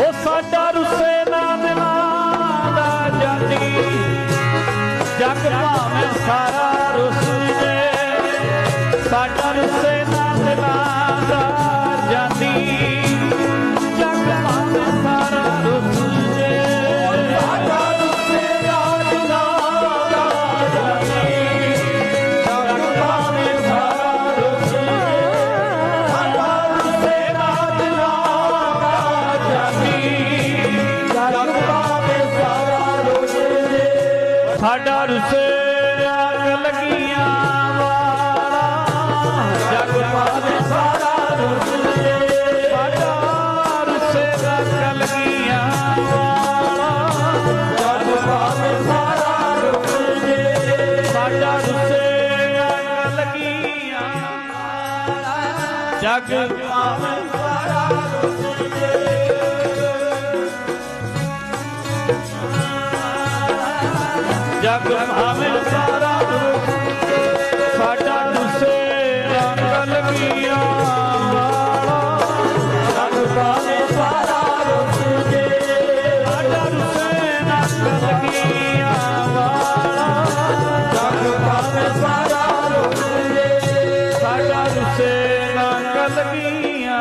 ਉਹ ਸਾਡਾ ਰੁੱਸੇ ਨਾ ਦਿਲਾਂ ਦਾ ਜਾਨੀ ਜਗ ਭਾਵੇਂ ਸਾਰਾ ਰੁੱਸ ਸਾਡਾ ਰੁੱਸੇ ਅੱਗ ਲੱਗੀਆਂ ਵਾਲਾ। ਜਗ ਪਾਵੇ ਸਾਰਾ ਰੁੱਸ ਸਾਡਾ ਰੁੱਸੇ ਅੱਗ ਲੱਗੀਆਂ ਵਾਲਾ। ਜਗ ਪਾਵੇ ਸਾਰਾ ਰੁੱਸ ਸਾਡਾ ਰੁੱਸੇ ਅੱਗ ਲੱਗੀਆਂ ਜਗ ਪਾਵੇ ਸਾਰਾ ਰੁੱਸ ਜਗ ਭਾਵੇਂ ਸਾਰਾ ਦੁੱਖ ਸਾਡਾ ਗੁੱਸੇ ਅੰਗਲ ਕੀਆ ਜਗ ਭਾਵੇਂ ਸਾਰਾ ਦੁੱਖ ਜੇ ਸਾਡਾ ਗੁੱਸੇ ਅੰਗਲ ਕੀਆ ਜਗ ਭਾਵੇਂ ਸਾਰਾ ਦੁੱਖ ਜੇ ਸਾਡਾ ਗੁੱਸੇ ਅੰਗਲ ਕੀਆ